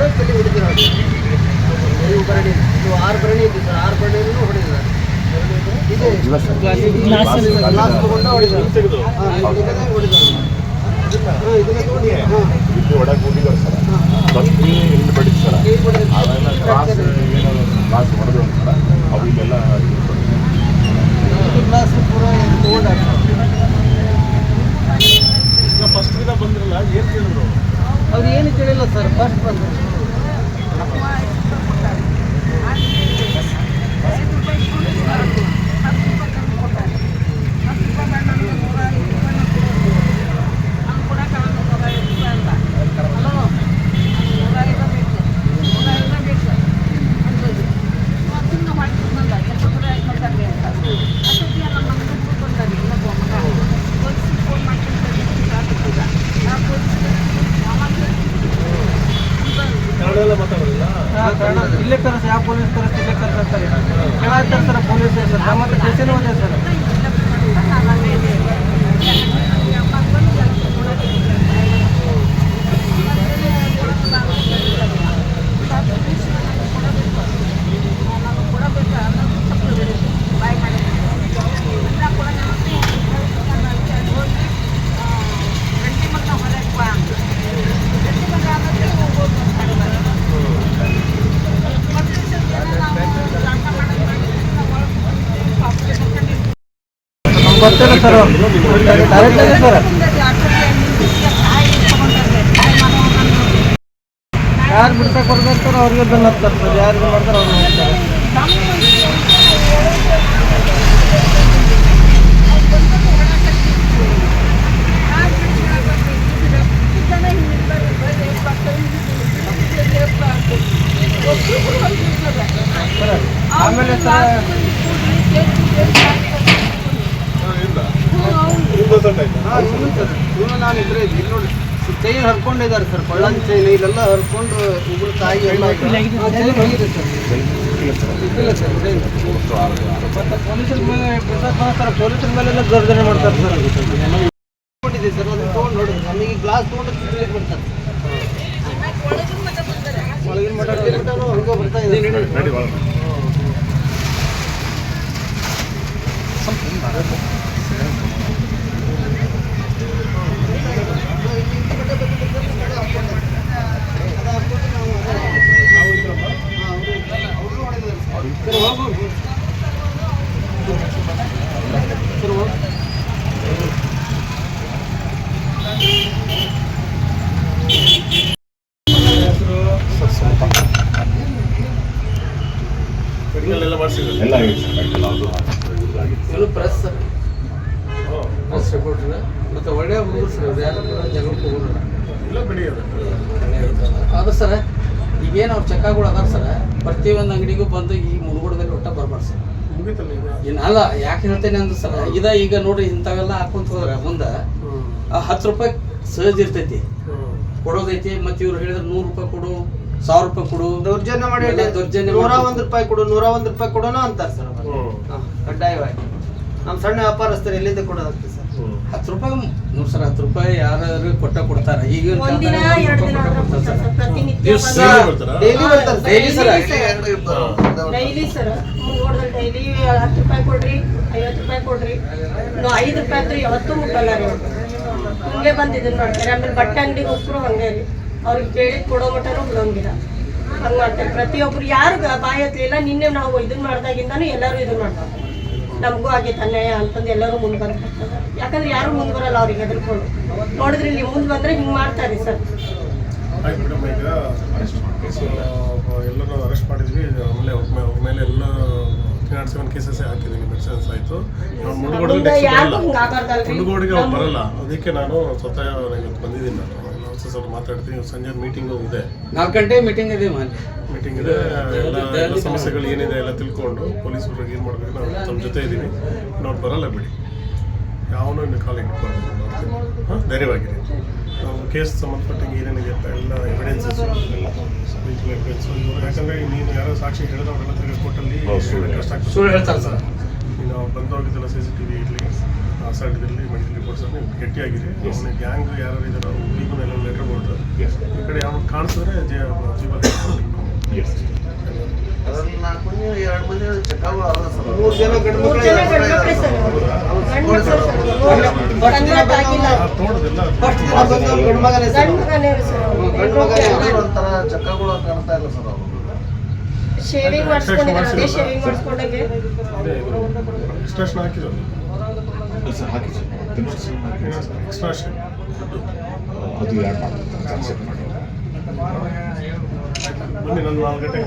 ತಗೊಂಡು ತಲೆ ಹೊಡಿದಿರೋದು ನೀವು ಭರಣಿ ನೀವು ಆರು ಭರಣಿ ಇದ್ದು ಸರ್ ಆರು ಭರಣಿನೂ ಹೊಡಿದಿದ್ದಾರೆ ಇದು. ಗ್ಲಾಸ್ ತಗೊಂಡು ಹೊಡಿದ್ರು ಹೊಡಿದ್ರು ಒಳಗೆ ಹೋಗಿದ್ದಾರೆ ಸರ್ ಫಸ್ಟ್ ಇಲ್ಲಿ ಬಡಿದ್ ಸರ್ ಕೈ ಹೊಡೆದು ಅವೆಲ್ಲ ಕ್ರಾಸ್ ಏನೋ ಕ್ರಾಸ್ ಹೊಡೆದು ಸರ್ ಅವು ಇಲ್ಲೆಲ್ಲ ಇದು ಬಡಿದ್ರು. ಇದು ಗ್ಲಾಸ್ ಪೂರ ತಗೊಂಡಾಗ ಫಸ್ಟ್ ದಿನ ಬಂದಿರಲ್ಲ ಏನು ಅವ್ರು ಏನು ಕೇಳಿಲ್ಲ ಸರ್ ಫಸ್ಟ್ ಬಂದು. ಕೇಳಾಗ್ತಾರೆ ಸರ್ ಪೊಲೀಸ್ ಸರ್ ನಮ್ಮ ಹತ್ರ ಸ್ಟೇಷನ್ ಹೋದೆ ಸರ್ ಗೊತ್ತಿಲ್ಲ ಸರ್ ಡೈರೆಕ್ಟ್ ಆಗಿ ಸರ್ ಯಾರು ಬಿಡ್ಸಕ್ಕೆ ಬರ್ಬೇಕು ಅವ್ರಿಗೆ ಬೆನ್ನ ಹತ್ತಾರೆ ಸರ್ ಯಾರು ಇದು ಮಾಡ್ತಾರೆ ಅವ್ರಿಗೆ ಹೋಗ್ತಾರೆ ಆಮೇಲೆ ಸರ್ ಹಾಂ ಇವನು ನಾನು ಇದ್ರೆ ಇಲ್ಲಿ ನೋಡಿ ಚೈನ್ ಹರ್ಕೊಂಡಿದ್ದಾರೆ ಸರ್ ಕೊಳ್ಳನ್ ಚೈನ್ ಇಲ್ಲೆಲ್ಲ ಹರ್ಕೊಂಡು ಉಗುಳು ತಾಯಿ ಎಲ್ಲ ಹಾಂ, ಚೈನ್ ಹೋಗಿದೆ ಸರ್. ಇಲ್ಲ. ಸರ್ ಚೈನ್ ಮತ್ತೆ ಪೊಲೀಸರ ಮೇಲೆ ಬರ್ತಾರೆ ಪೊಲೀಸರ ಮೇಲೆಲ್ಲ ಗರ್ಜನೆ ಮಾಡ್ತಾರೆ ಸರ್. ಕೊಟ್ಟಿದೆ ಸರ್ ಅದನ್ನ ತೊಗೊಂಡು ನೋಡಿ. ನಮಗೆ ಗ್ಲಾಸ್ ತೊಗೊಂಡು ತಿರ್ಗ್ಲಿಕ್ಕೆ ಬಿಡ್ತಾರೆ ಒಳಗಿನ ಮಠ ಬರ್ತಾ ಇದೆ ನಡಿ ಎಲ್ಲ ಆಗಿತ್ತು ಪ್ರೆಸ್ ಪ್ರೆಸ್ ರಿಪೋರ್ಟರ್ ಮತ್ತು ಒಳ್ಳೆಯ ಇವ್ರು ಯಾರು ಜಗಳಕ್ಕೆ ಇಲ್ಲ ಬಿಡಿ ಅದು ಸರ್ ಈಗೇನು ಅವ್ರು ಚೆಕ್ಕಾಗಳು ಅದಾರ ಸರ್ ಪ್ರತಿಯೊಂದು ಅಂಗಡಿಗೂ ಬಂದು ಈ ಮುಳುಗುಡದಲ್ಲಿ ಒಟ್ಟ ಬರ್ಬಾರ್ದು ಸರ್ ಅಲ್ಲ ಯಾಕೆ ಹೇಳ್ತೇನೆ ಅಂದ್ರೆ ಸರ್ ಇದ ಈಗ ನೋಡ್ರಿ ಇಂಥವೆಲ್ಲ ಹಾಕೊಂತ ಹೋದ್ರೆ ಮುಂದೆ ಆ ಹತ್ತು ರೂಪಾಯಿ ಸಹಜ ಇರ್ತೈತಿ. ಕೊಡೋದೈತಿ ಮತ್ತೆ ಇವ್ರು ಹೇಳಿದ್ರೆ ನೂರು ರೂಪಾಯಿ ಕೊಡು ಸಾವಿರ ರೂಪಾಯಿ ಕೊಡು. ದೌರ್ಜನ್ಯ ಮಾಡಿ ದೌರ್ಜನ್ಯ ನೂರ ಒಂದು ರೂಪಾಯಿ ಕೊಡು ನೂರ ಒಂದ್ ರೂಪಾಯಿ ಕೊಡೋಣ ಅಂತಾರೆ ಸರ್. ಕಡ್ಡಾಯವಾಗಿ. ನಮ್ಮ ಸಣ್ಣ ವ್ಯಾಪಾರಸ್ಥರು ಎಲ್ಲಿಂದ ಹ್ಮ್. ಹತ್ತು ರೂಪಾಯಿ ನೋಡಿ ಸರ್ ಹತ್ತು ರೂಪಾಯಿ ಯಾರು ಕೊಟ್ಟ ಕೊಡ್ತಾರೆ. ಈಗ daily sir. Daily sir daily sir ನೋಡಿದ್ರೆ ಡೈಲಿ ಹತ್ತು ರೂಪಾಯಿ ಕೊಡ್ರಿ ಐವತ್ತು ರೂಪಾಯಿ ಕೊಡ್ರಿ. ಐದು ರೂಪಾಯಿ ಅಂದ್ರೆ ಯಾವತ್ತೂ ಮುಟ್ಟಲ್ಲ ರೀ ಅವ್ರು. ಹಿಂಗೆ ಬಂದಿದ್ದು ನೋಡ್ತಾರೆ ಆಮೇಲೆ ಬಟ್ಟೆ ಅಂಗಡಿಗೆ ಹೋಗ್ರು ಹಂಗೆ ರೀ. ಅವ್ರಿಗೆ ಕೇಳಿದ್ ಕೊಡೋ ಮಟ್ಟನೂ ಬಿಡೋಂಗಿಲ್ಲ. ಹಂಗೆ ಮಾಡ್ತಾರೆ. ಪ್ರತಿಯೊಬ್ರು ಯಾರು ಬಾಯತ್ಲಿಲ್ಲ ಹತ್ತಲಿಲ್ಲ ನಿನ್ನೆ ನಾವು ಇದನ್ನ ಮಾಡ್ದಾಗಿಂದಾನು ಎಲ್ಲರೂ ಇದನ್ನ ಮಾಡ್ತಾರೆ. ನಮಗೂ ಆಗೈತೆ ಅನ್ಯಾಯ ಅಂತಂದು ಎಲ್ಲರೂ ಮುಂದೆ ಬರ್ತಾರೆ ಯಾಕಂದ್ರೆ ಯಾರು ಮುಂದೆ ಬರಲ್ಲ ಅವ್ರಿಗೆ ಹೆದರ್ಕೊಂಡು ನೋಡಿದ್ರೆ ಇಲ್ಲಿ ಮುಂದೆ ಬಂದರೆ ಹಿಂಗೆ ಮಾಡ್ತಾರೆ ಸರ್. ಆಯ್ತು ಮೇಡಮ್ ಈಗ ಎಲ್ಲರೂ ಅರೆಸ್ಟ್ ಮಾಡಿದ್ವಿ. ಆಮೇಲೆ ಅವ್ರ ಮೇಲೆ ಎಲ್ಲ ತ್ರೀ ನಾಟ್ ಸೆವೆನ್ ಕೇಸಸ್ ಹಾಕಿದ್ದೀನಿ ಮೆಡಿಸಿನ್ಸ್ ಆಯಿತು. ಮುಳುಗೋಡಲ್ಲಿ ಮುಂದೆ ಯಾರಿಗೂ ಹಿಂಗೆ ಆಗಬಾರ್ದಲ್ರಿ ಮುಳುಗೋಡಿಗೆ ಅವ್ರು ಬರಲ್ಲ. ಅದಕ್ಕೆ ನಾನು ಸ್ವತಃ ಇವತ್ತು ಬಂದಿದ್ದೀನಿ. ನಾನು ವರ್ಸಸ್ ಮಾತಾಡ್ತೀನಿ. ಸಂಜೆ ಮೀಟಿಂಗ್ ಇದೆ ನಾಲ್ಕು ಗಂಟೆ ಮೀಟಿಂಗ್ ಇದೆ ಮೀಟಿಂಗ್ ಇದೆ. ಎಲ್ಲ ಎಲ್ಲ ಸಮಸ್ಯೆಗಳು ಏನಿದೆ ಎಲ್ಲ ತಿಳ್ಕೊಂಡು ಪೊಲೀಸ್ ಪೊಲೀಸರಿಗೆ ಏನು ಮಾಡಬೇಕು ನಾವು ತಮ್ಮ ಜೊತೆ ಇದ್ದೀವಿ ನಾವು ಬರಲ್ಲ ಬಿಡಿ. ಯಾವನೂ ಇನ್ನು ಕಾಲಿಗೆ ಇಟ್ಕೊಂಡು ಹಾಂ ಧೈರ್ಯವಾಗಿದೆ ನಾವು ಕೇಸ್ ಸಂಬಂಧಪಟ್ಟಂಗೆ ಏನೇನಿದೆ ಅಂತ ಎಲ್ಲ ಎವಿಡೆನ್ಸಸ್ ಎಲ್ಲ ಸೊ ಇವರು ಯಾಕಂದರೆ ನೀನು ಯಾರೋ ಸಾಕ್ಷಿ ಹೇಳಿದವರೆಲ್ಲ ತಿರ್ಗಿ ಕೋರ್ಟಲ್ಲಿ. ಕಷ್ಟ ಆಗ್ತದೆ. ಹೇಳ್ತಾರೆ ಸರ್. ನೀನು ಅವ್ರು ಬಂದೋಗಿದ್ದೆಲ್ಲ ಸಿ ಸಿ ಟಿ ವಿ ಇರಲಿ ಅಸಾಲ್ಟಿದಲ್ಲಿ ಮೆಡಿಕಲ್ ರಿಪೋರ್ಟ್ಸ್ ಅಲ್ಲಿ ಗಟ್ಟಿಯಾಗಿದೆ ಅವನ ಗ್ಯಾಂಗ್ ಯಾರು ಇದ್ದಾರೋ ಎಲ್ಲ ಲೆಟರ್ ಬೋರ್ಡ್ Yes. ಈ ಕಡೆ ಯಾವ ಕಾಣಿಸಿದ್ರೆ ಜೀವ ಮೂರು ಜನ ಗಂಡು ಮಗನೇ ಸರ್. ಗಂಡು ಮಗನೇ. ಒಂಥರ ಚಕ್ಕಾಗಳು ಕಾಣ್ತಾ ಇಲ್ಲ ಸರ್. ಅವರು ಶೇವಿಂಗ್ ಮಾಡಿಸ್ಕೊಂಡಿದ್ದಾರೆ ಅದೇ ಶೇವಿಂಗ್ ಮಾಡಿಸ್ಕೊಂಡಾಗೆ. ಎಕ್ಸ್ಟ್ರಾಕ್ಷನ್ ಹಾಕಿದ್ರು. ಸರ್ ಎಕ್ಸ್ಟ್ರಾಕ್ಷನ್ ಅದು ಯಾರು ಮಾಡ್ತಾರೆ ಬನ್ನಿ ನನ್ನ ನಾಲ್ಕು ಗಂಟೆಗೆ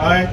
ಹಾಯ್